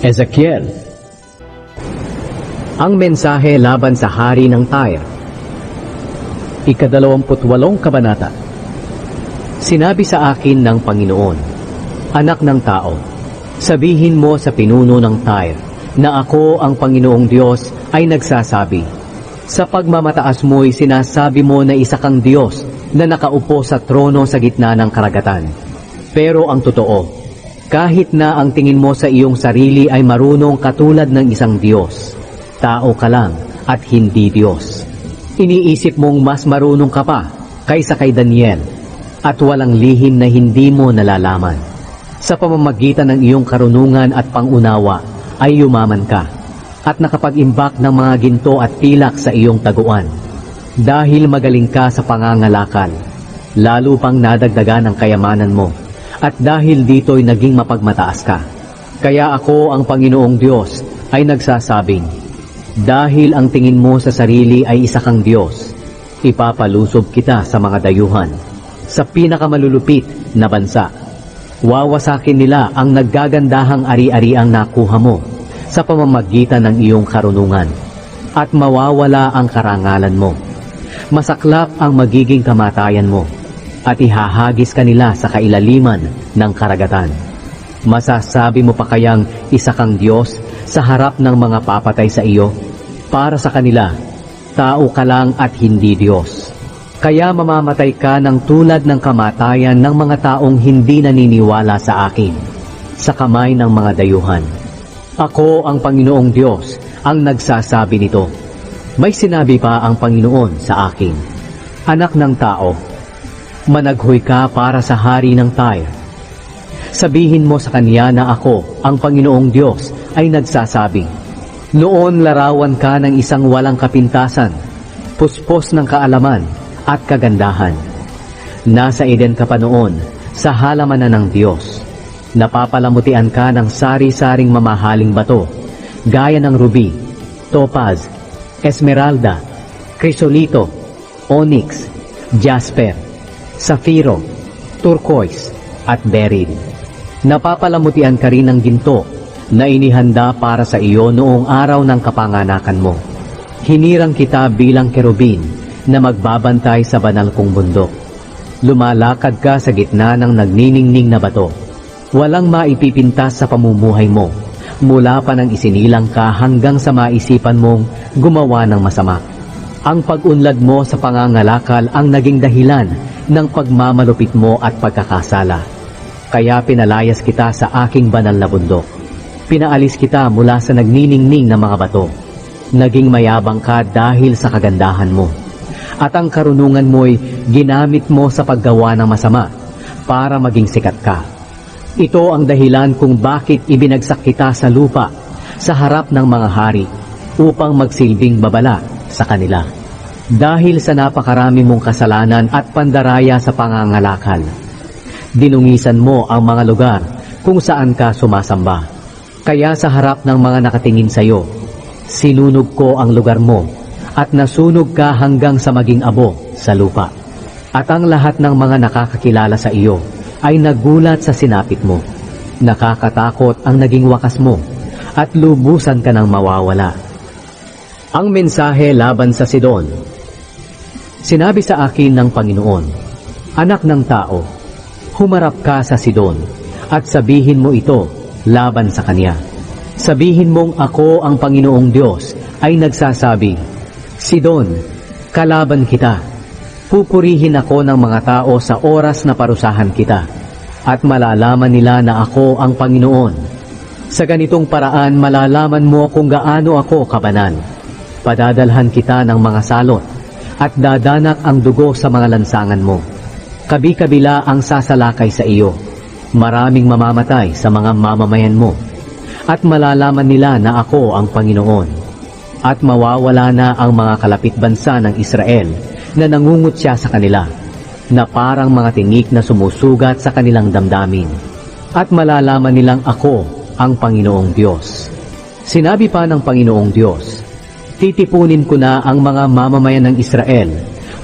Ezekiel. Ang mensahe laban sa hari ng Tyre. Ikadalawamputwalong kabanata. Sinabi sa akin ng Panginoon, Anak ng tao, sabihin mo sa pinuno ng Tyre na ako ang Panginoong Diyos ay nagsasabi, Sa pagmamataas mo'y sinasabi mo na isa kang Diyos na nakaupo sa trono sa gitna ng karagatan. Pero ang totoo, kahit na ang tingin mo sa iyong sarili ay marunong katulad ng isang Diyos, tao ka lang at hindi Diyos. Iniisip mong mas marunong ka pa kaysa kay Daniel at walang lihim na hindi mo nalalaman. Sa pamamagitan ng iyong karunungan at pangunawa ay yumaman ka at nakapag-imbak ng mga ginto at pilak sa iyong taguan. Dahil magaling ka sa pangangalakal, lalo pang nadagdagan ang kayamanan mo at dahil dito'y naging mapagmataas ka. Kaya ako ang Panginoong Diyos ay nagsasabing, dahil ang tingin mo sa sarili ay isa kang Diyos, ipapalusob kita sa mga dayuhan, sa pinakamalulupit na bansa. Wawasakin nila ang naggagandahang ari-ariang nakuha mo sa pamamagitan ng iyong karunungan at mawawala ang karangalan mo. Masaklap ang magiging kamatayan mo at ihahagis ka nila sa kailaliman ng karagatan. Masasabi mo pa kayang isa kang Diyos sa harap ng mga papatay sa iyo? Para sa kanila, tao ka lang at hindi Diyos. Kaya mamamatay ka ng tulad ng kamatayan ng mga taong hindi naniniwala sa akin, sa kamay ng mga dayuhan. Ako ang Panginoong Diyos ang nagsasabi nito. May sinabi pa ang Panginoon sa akin, Anak ng tao, managhoy ka para sa hari ng Tyre. Sabihin mo sa kanya na ako, ang Panginoong Diyos, ay nagsasabi, Noon larawan ka ng isang walang kapintasan, puspos ng kaalaman at kagandahan. Nasa Eden ka pa noon, sa halamanan ng Diyos. Napapalamutian ka ng sari-saring mamahaling bato, gaya ng ruby, topaz, esmeralda, krisolito, onyx, jasper, safiro, turquoise, at beryl. Napapalamutian ka rin ng ginto na inihanda para sa iyo noong araw ng kapanganakan mo. Hinirang kita bilang kerubin na magbabantay sa banal kong bundok. Lumalakad ka sa gitna ng nagniningning na bato. Walang maipipintas sa pamumuhay mo mula pa nang isinilang ka hanggang sa maisipan mong gumawa ng masama. Ang pag-unlad mo sa pangangalakal ang naging dahilan ng pagmamalupit mo at pagkakasala. Kaya pinalayas kita sa aking banal na bundok. Pinaalis kita mula sa nagniningning na mga bato. Naging mayabang ka dahil sa kagandahan mo. At ang karunungan mo'y ginamit mo sa paggawa ng masama para maging sikat ka. Ito ang dahilan kung bakit ibinagsak kita sa lupa sa harap ng mga hari upang magsilbing babala sa kanila. Dahil sa napakarami mong kasalanan at pandaraya sa pangangalakal, dinungisan mo ang mga lugar kung saan ka sumasamba. Kaya sa harap ng mga nakatingin sa iyo, sinunog ko ang lugar mo at nasunog ka hanggang sa maging abo sa lupa. At ang lahat ng mga nakakakilala sa iyo ay nagulat sa sinapit mo. Nakakatakot ang naging wakas mo at lubusan ka ng mawawala. Ang mensahe laban sa Sidon Sinabi sa akin ng Panginoon, Anak ng tao, humarap ka sa Sidon at sabihin mo ito laban sa kanya. Sabihin mong ako ang Panginoong Diyos ay nagsasabi, Sidon, kalaban kita. Pupurihin ako ng mga tao sa oras na parusahan kita at malalaman nila na ako ang Panginoon. Sa ganitong paraan malalaman mo kung gaano ako kabanan. Padadalhan kita ng mga salot at dadanak ang dugo sa mga lansangan mo. Kabi-kabila ang sasalakay sa iyo. Maraming mamamatay sa mga mamamayan mo. At malalaman nila na ako ang Panginoon. At mawawala na ang mga kalapit bansa ng Israel na nangungutya sa kanila, na parang mga tinik na sumusugat sa kanilang damdamin. At malalaman nilang ako ang Panginoong Diyos. Sinabi pa ng Panginoong Diyos, Titipunin ko na ang mga mamamayan ng Israel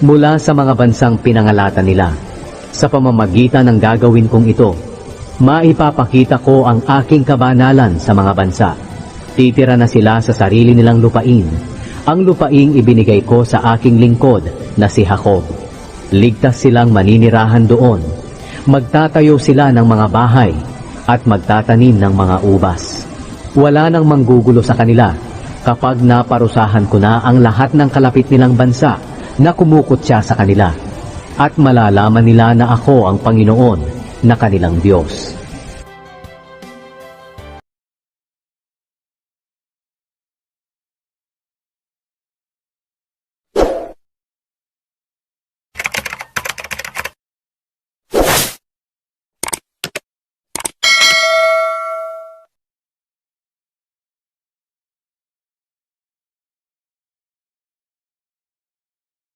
mula sa mga bansang pinangalatan nila. Sa pamamagitan ng gagawin kong ito, Maipapakita ko ang aking kabanalan sa mga bansa. Titira na sila sa sarili nilang lupain. Ang lupaing ibinigay ko sa aking lingkod na si Jacob. Ligtas silang maninirahan doon. Magtatayo sila ng mga bahay at magtatanim ng mga ubas. Wala nang manggugulo sa kanila kapag naparusahan ko na ang lahat ng kalapit nilang bansa na kumukutya sa kanila. At malalaman nila na ako ang Panginoon na kanilang Diyos.